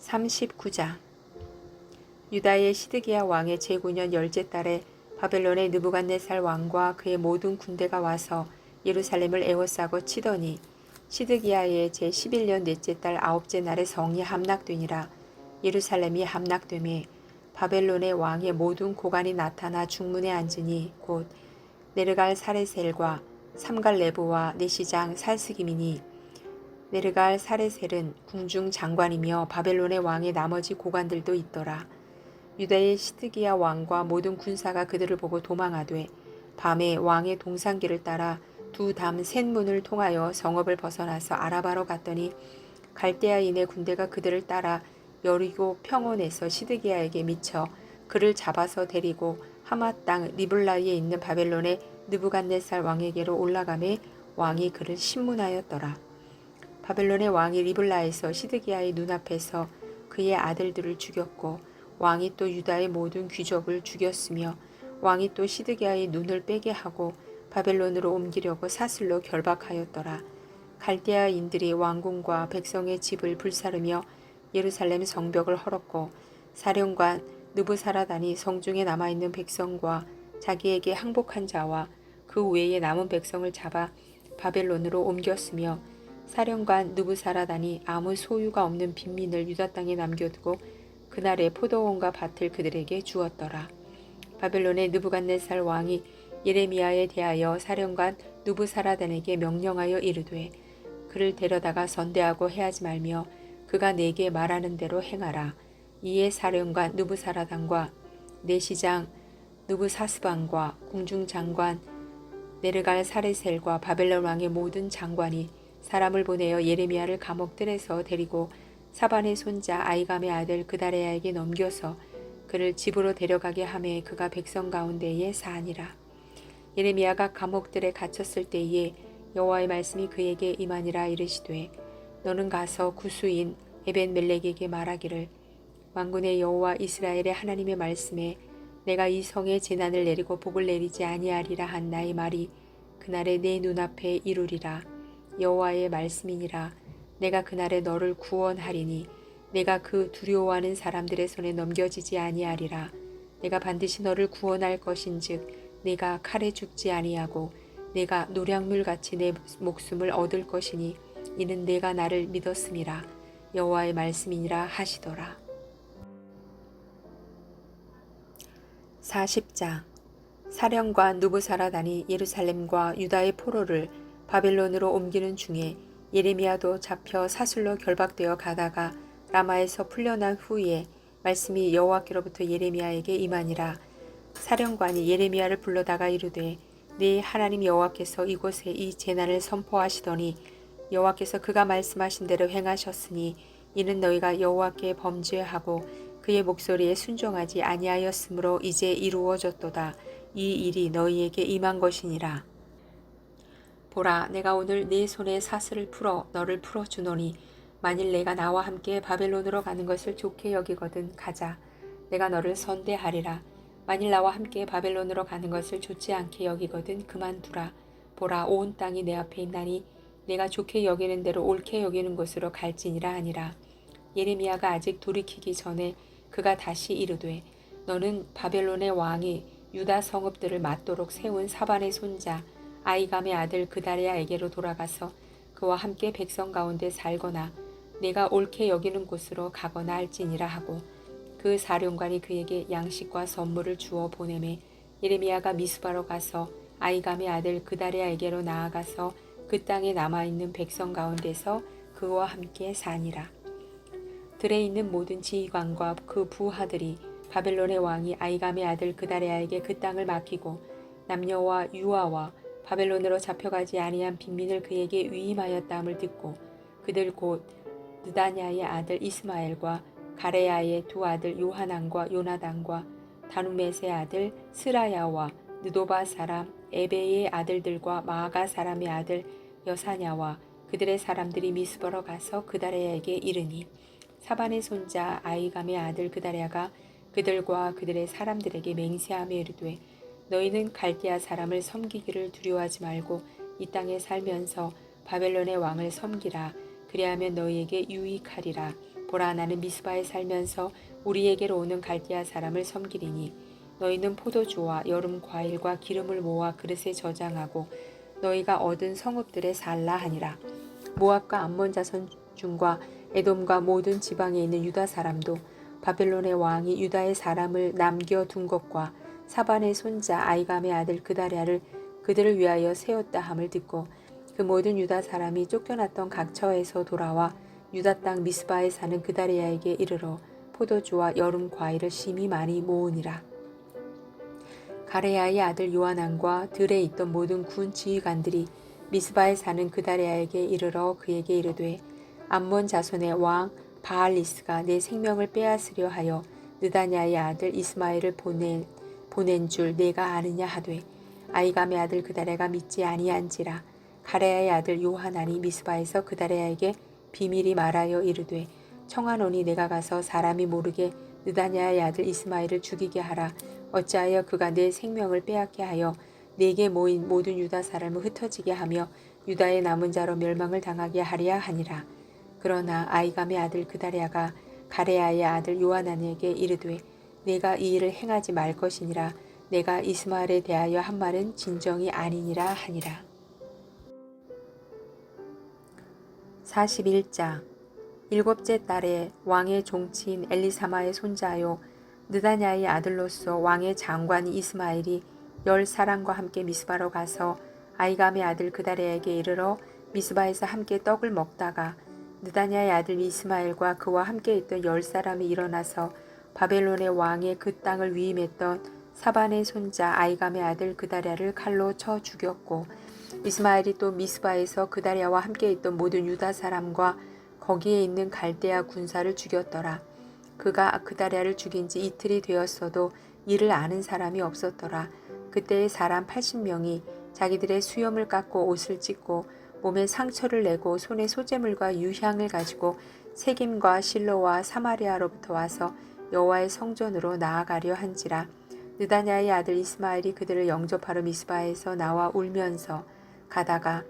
39장 유다의 시드기야 왕의 제9년 열째 달에 바벨론의 느부갓네살 왕과 그의 모든 군대가 와서 예루살렘을 에워싸고 치더니 시드기야의 제11년 넷째 달 아홉째 날에 성이 함락되니라. 예루살렘이 함락되매 바벨론의 왕의 모든 고관이 나타나 중문에 앉으니 곧 네르갈 사레셀과 삼갈 레보와 내시장 살스기민이 네르갈 사레셀은 궁중 장관이며 바벨론의 왕의 나머지 고관들도 있더라. 유다의 시드기야 왕과 모든 군사가 그들을 보고 도망하되 밤에 왕의 동상길을 따라 두담 셋문을 통하여 성읍을 벗어나서 아라바로 갔더니 갈대아인의 군대가 그들을 따라 여리고 평원에서 시드기야에게 미쳐 그를 잡아서 데리고 하마 땅 리블라이에 있는 바벨론의 느부갓네살 왕에게로 올라가매 왕이 그를 신문하였더라. 바벨론의 왕이 리블라에서 시드기야의 눈앞에서 그의 아들들을 죽였고 왕이 또 유다의 모든 귀족을 죽였으며 왕이 또 시드기야의 눈을 빼게 하고 바벨론으로 옮기려고 사슬로 결박하였더라. 갈대아인들이 왕궁과 백성의 집을 불사르며 예루살렘 성벽을 헐었고 사령관 느부사라단이 성중에 남아있는 백성과 자기에게 항복한 자와 그 외에 남은 백성을 잡아 바벨론으로 옮겼으며 사령관 느부사라단이 아무 소유가 없는 빈민을 유다 땅에 남겨두고 그날의 포도원과 밭을 그들에게 주었더라. 바벨론의 느부갓네살 왕이 예레미야에 대하여 사령관 누부사라단에게 명령하여 이르되 그를 데려다가 선대하고 해하지 말며 그가 내게 말하는 대로 행하라. 이에 사령관 누부사라단과 내시장 누부사스반과 궁중장관 네르갈 사레셀과 바벨론 왕의 모든 장관이 사람을 보내어 예레미야를 감옥들에서 데리고 사반의 손자 아이감의 아들 그다레야에게 넘겨서 그를 집으로 데려가게 하매 그가 백성 가운데에 사니라. 예레미야가 감옥들에 갇혔을 때에 여호와의 말씀이 그에게 임하니라 이르시되 너는 가서 구수인 에벤 멜렉에게 말하기를 왕군의 여호와 이스라엘의 하나님의 말씀에 내가 이 성에 재난을 내리고 복을 내리지 아니하리라 한 나의 말이 그날에 내 눈앞에 이루리라 여호와의 말씀이니라. 내가 그날에 너를 구원하리니 내가 그 두려워하는 사람들의 손에 넘겨지지 아니하리라. 내가 반드시 너를 구원할 것인즉 내가 칼에 죽지 아니하고 내가 노량물 같이 내 목숨을 얻을 것이니 이는 내가 나를 믿었음이라. 여호와의 말씀이니라 하시더라. 40장. 사령관 누부사라단이 예루살렘과 유다의 포로를 바벨론으로 옮기는 중에 예레미야도 잡혀 사슬로 결박되어 가다가 라마에서 풀려난 후에 말씀이 여호와께로부터 예레미야에게 임하니라 사령관이 예레미야를 불러다가 이르되 네 하나님 여호와께서 이곳에 이 재난을 선포하시더니 여호와께서 그가 말씀하신 대로 행하셨으니 이는 너희가 여호와께 범죄하고 그의 목소리에 순종하지 아니하였으므로 이제 이루어졌도다. 이 일이 너희에게 임한 것이니라. 보라, 내가 오늘 네 손에 사슬을 풀어 너를 풀어 주노니 만일 내가 나와 함께 바벨론으로 가는 것을 좋게 여기거든 가자. 내가 너를 선대하리라. 만일 나와 함께 바벨론으로 가는 것을 좋지 않게 여기거든 그만두라. 보라, 온 땅이 내 앞에 있나니 내가 좋게 여기는 대로 옳게 여기는 곳으로 갈지니라 하니라. 예레미야가 아직 돌이키기 전에 그가 다시 이르되 너는 바벨론의 왕이 유다 성읍들을 맞도록 세운 사반의 손자 아이감의 아들 그다리아에게로 돌아가서 그와 함께 백성 가운데 살거나 내가 옳게 여기는 곳으로 가거나 할지니라 하고 그 사령관이 그에게 양식과 선물을 주어 보내매 예레미야가 미스바로 가서 아이감의 아들 그다리아에게로 나아가서 그 땅에 남아있는 백성 가운데서 그와 함께 사니라. 들에 있는 모든 지휘관과 그 부하들이 바벨론의 왕이 아이감의 아들 그다레아에게 그 땅을 맡기고 남녀와 유아와 바벨론으로 잡혀가지 아니한 빈민을 그에게 위임하였다함을 듣고 그들 곧 느다냐의 아들 이스마엘과 가레야의 두 아들 요하난과 요나단과 다누메의 아들 스라야와 느도바 사람 에베의 아들들과 마아가 사람의 아들 여사냐와 그들의 사람들이 미스버러 가서 그다레야에게 이르니 사반의 손자 아이감의 아들 그다레아가 그들과 그들의 사람들에게 맹세하며 이르되 너희는 갈대아 사람을 섬기기를 두려워하지 말고 이 땅에 살면서 바벨론의 왕을 섬기라. 그리하면 너희에게 유익하리라. 보라 나는 미스바에 살면서 우리에게로 오는 갈대아 사람을 섬기리니 너희는 포도주와 여름 과일과 기름을 모아 그릇에 저장하고 너희가 얻은 성읍들에 살라 하니라. 모압과 암몬 자손 중과 에돔과 모든 지방에 있는 유다 사람도 바벨론의 왕이 유다의 사람을 남겨 둔 것과 사반의 손자 아이감의 아들 그다랴를 그들을 위하여 세웠다 함을 듣고 그 모든 유다 사람이 쫓겨났던 각 처에서 돌아와 유다 땅 미스바에 사는 그다리아에게 이르러 포도주와 여름 과일을 심히 많이 모으니라. 가레야의 아들 요하난과 들에 있던 모든 군 지휘관들이 미스바에 사는 그다리아에게 이르러 그에게 이르되 암몬 자손의 왕 바알리스가 내 생명을 빼앗으려 하여 느다냐의 아들 이스마엘을 보낸 보낸 줄 내가 아느냐 하되 아이감의 아들 그다레가 믿지 아니한지라 가레야의 아들 요하난이 미스바에서 그다레야에게 비밀이 말하여 이르되 청하노니 내가 가서 사람이 모르게 느다냐의 아들 이스마엘을 죽이게 하라. 어찌하여 그가 내 생명을 빼앗게 하여 내게 모인 모든 유다 사람을 흩어지게 하며 유다의 남은 자로 멸망을 당하게 하리야 하니라. 그러나 아이감의 아들 그다레아가 가레야의 아들 요하난에게 이르되 내가 이 일을 행하지 말 것이니라. 내가 이스마엘에 대하여 한 말은 진정이 아니니라 하니라. 41장 일곱째 달에 왕의 종치인 엘리사마의 손자요 느다냐의 아들로서 왕의 장관이 이스마엘이 열 사람과 함께 미스바로 가서 아이감의 아들 그다레에게 이르러 미스바에서 함께 떡을 먹다가 느다냐의 아들 이스마엘과 그와 함께 있던 열 사람이 일어나서 바벨론의 왕의 그 땅을 위임했던 사반의 손자 아이감의 아들 그다랴를 칼로 쳐 죽였고 이스마엘이 또 미스바에서 그다랴와 함께 있던 모든 유다 사람과 거기에 있는 갈대아 군사를 죽였더라. 그가 그다랴를 죽인 지 이틀이 되었어도 이를 아는 사람이 없었더라. 그때의 사람 80명이 자기들의 수염을 깎고 옷을 찢고 몸에 상처를 내고 손에 소재물과 유향을 가지고 세김과 실로와 사마리아로부터 와서 여호와의 성전으로 나아가려 한지라. 느다냐의 아들 이스마엘이 그들을 영접하러 미스바에서 나와 울면서 가다가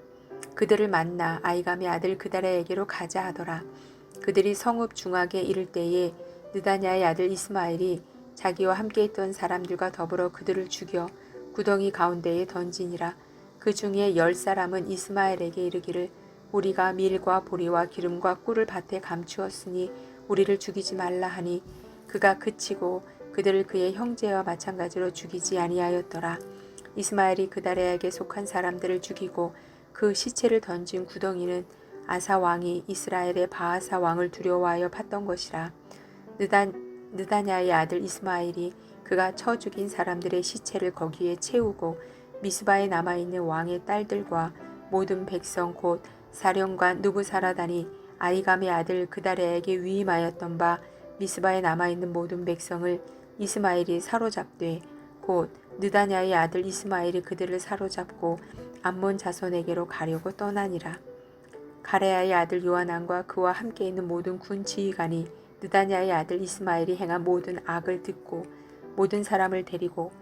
그들을 만나 아이감의 아들 그다라에게로 가자 하더라. 그들이 성읍 중앙에 이를 때에 느다냐의 아들 이스마엘이 자기와 함께 있던 사람들과 더불어 그들을 죽여 구덩이 가운데에 던지니라. 그 중에 열 사람은 이스마엘에게 이르기를 우리가 밀과 보리와 기름과 꿀을 밭에 감추었으니 우리를 죽이지 말라 하니 그가 그치고 그들을 그의 형제와 마찬가지로 죽이지 아니하였더라. 이스마엘이 그다레에게 속한 사람들을 죽이고 그 시체를 던진 구덩이는 아사 왕이 이스라엘의 바하사 왕을 두려워하여 팠던 것이라. 느단, 느다냐의 아들 이스마엘이 그가 쳐 죽인 사람들의 시체를 거기에 채우고 미스바에 남아있는 왕의 딸들과 모든 백성 곧 사령관 누부사라단이 아이감의 아들 그다레에게 위임하였던 바 미스바에 남아있는 모든 백성을 이스마엘이 사로잡되 곧 느다냐의 아들 이스마엘이 그들을 사로잡고 암몬 자손에게로 가려고 떠나니라. 가레야의 아들 요하난과 그와 함께 있는 모든 군 지휘관이 느다냐의 아들 이스마엘이 행한 모든 악을 듣고 모든 사람을 데리고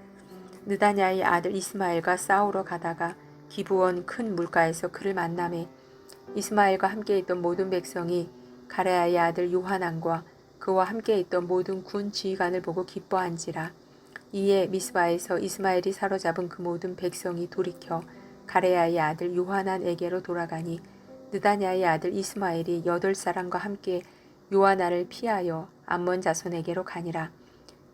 느다냐의 아들 이스마엘과 싸우러 가다가 기부원 큰 물가에서 그를 만남에 이스마엘과 함께 있던 모든 백성이 가레야의 아들 요하난과 그와 함께 있던 모든 군 지휘관을 보고 기뻐한지라. 이에 미스바에서 이스마엘이 사로잡은 그 모든 백성이 돌이켜 가레야의 아들 요하난에게로 돌아가니 느다냐의 아들 이스마엘이 여덟 사람과 함께 요하나를 피하여 암몬 자손에게로 가니라.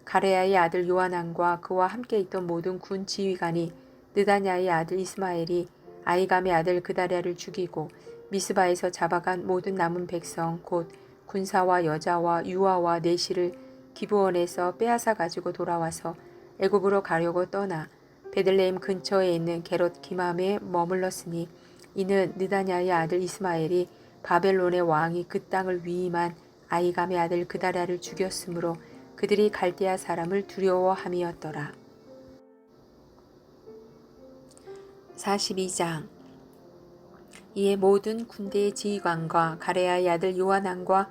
가레야의 아들 요하난과 그와 함께 있던 모든 군 지휘관이 느다냐의 아들 이스마엘이 아이감의 아들 그다랴를 죽이고 미스바에서 잡아간 모든 남은 백성 곧 군사와 여자와 유아와 내시를 기브원에서 빼앗아 가지고 돌아와서 애굽으로 가려고 떠나 베들레헴 근처에 있는 게롯 기맘에 머물렀으니 이는 느다냐의 아들 이스마엘이 바벨론의 왕이 그 땅을 위임한 아이감의 아들 그다랴를 죽였으므로 그들이 갈대아 사람을 두려워함이었더라. 42장 이에 모든 군대의 지휘관과 가레아의 아들 요하난과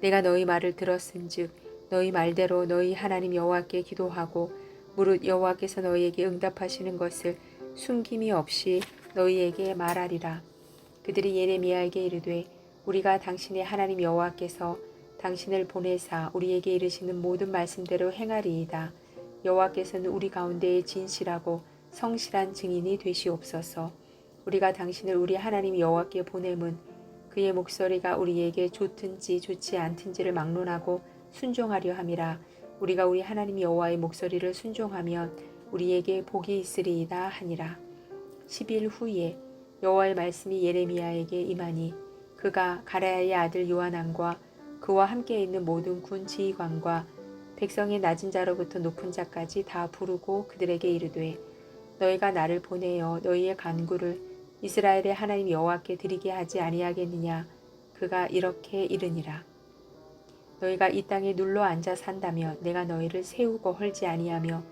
내가 너희 말을 들었은즉 너희 말대로 너희 하나님 여호와께 기도하고 무릇 여호와께서 너희에게 응답하시는 것을 숨김이 없이 너희에게 말하리라. 그들이 예레미야에게 이르되 우리가 당신의 하나님 여호와께서 당신을 보내사 우리에게 이르시는 모든 말씀대로 행하리이다. 여호와께서는 우리 가운데에 진실하고 성실한 증인이 되시옵소서. 우리가 당신을 우리 하나님 여호와께 보냄은 그의 목소리가 우리에게 좋든지 좋지 않든지를 막론하고 순종하려 함이라. 우리가 우리 하나님 여호와의 목소리를 순종하면 우리에게 복이 있으리이다 하니라. 10일 후에 여호와의 말씀이 예레미야에게 임하니 그가 가라야의 아들 요한안과 그와 함께 있는 모든 군 지휘관과 백성의 낮은 자로부터 높은 자까지 다 부르고 그들에게 이르되 너희가 나를 보내어 너희의 간구를 이스라엘의 하나님 여호와께 드리게 하지 아니하겠느냐? 그가 이렇게 이르니라. 너희가 이 땅에 눌러 앉아 산다면 내가 너희를 세우고 헐지 아니하며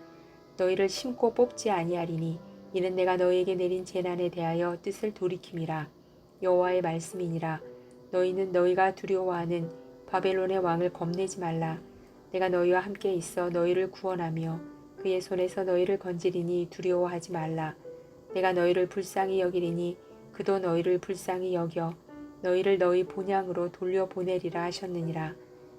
너희를 심고 뽑지 아니하리니 이는 내가 너희에게 내린 재난에 대하여 뜻을 돌이킴이라. 여호와의 말씀이니라. 너희는 너희가 두려워하는 바벨론의 왕을 겁내지 말라. 내가 너희와 함께 있어 너희를 구원하며 그의 손에서 너희를 건지리니 두려워하지 말라 내가 너희를 불쌍히 여기리니 그도 너희를 불쌍히 여겨 너희를 너희 본향으로 돌려보내리라 하셨느니라.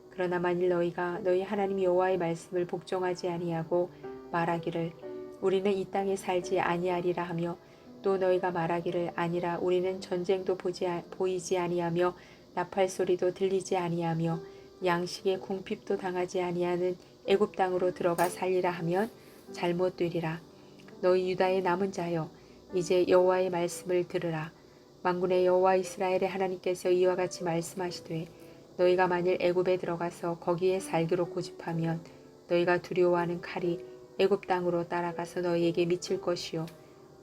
그러나 만일 너희가 너희 하나님 여호와의 말씀을 복종하지 아니하고 말하기를 우리는 이 땅에 살지 아니하리라 하며 또 너희가 말하기를 아니라 우리는 전쟁도 보지 아- 보이지 아니하며 나팔 소리도 들리지 아니하며 양식의 궁핍도 당하지 아니하는 애굽 땅으로 들어가 살리라 하면 잘못되리라. 너희 유다의 남은 자여 이제 여호와의 말씀을 들으라. 만군의 여호와 이스라엘의 하나님께서 이와 같이 말씀하시되 너희가 만일 애굽에 들어가서 거기에 살기로 고집하면 너희가 두려워하는 칼이 애굽 땅으로 따라가서 너희에게 미칠 것이요.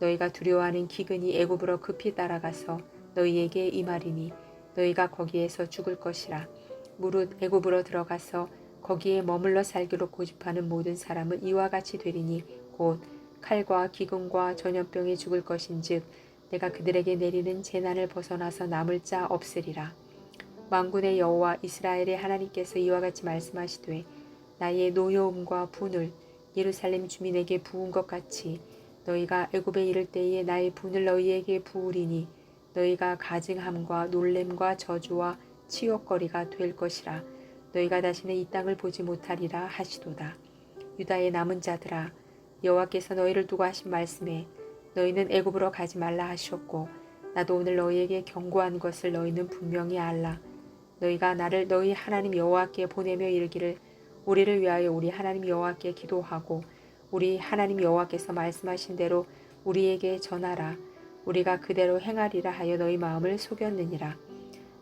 너희가 두려워하는 기근이 애굽으로 급히 따라가서 너희에게 임하리니 너희가 거기에서 죽을 것이라. 무릇 애굽으로 들어가서 거기에 머물러 살기로 고집하는 모든 사람은 이와 같이 되리니 곧 칼과 기근과 전염병에 죽을 것인즉 내가 그들에게 내리는 재난을 벗어나서 남을 자 없으리라. 만군의 여호와 이스라엘의 하나님께서 이와 같이 말씀하시되 나의 노여움과 분을 예루살렘 주민에게 부은 것 같이 너희가 애굽에 이를 때에 나의 분을 너희에게 부으리니 너희가 가증함과 놀램과 저주와 치욕거리가 될 것이라. 너희가 다시는 이 땅을 보지 못하리라 하시도다. 유다의 남은 자들아 여호와께서 너희를 두고 하신 말씀에 너희는 애굽으로 가지 말라 하셨고 나도 오늘 너희에게 경고한 것을 너희는 분명히 알라. 너희가 나를 너희 하나님 여호와께 보내며 이르기를 우리를 위하여 우리 하나님 여호와께 기도하고 우리 하나님 여호와께서 말씀하신 대로 우리에게 전하라. 우리가 그대로 행하리라 하여 너희 마음을 속였느니라.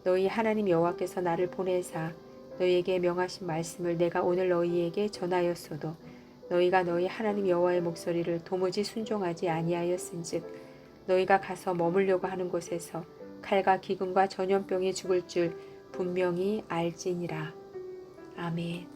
너희 하나님 여호와께서 나를 보내사 너희에게 명하신 말씀을 내가 오늘 너희에게 전하였어도 너희가 너희 하나님 여호와의 목소리를 도무지 순종하지 아니하였은즉 너희가 가서 머물려고 하는 곳에서 칼과 기근과 전염병에 죽을 줄 분명히 알지니라. 아멘.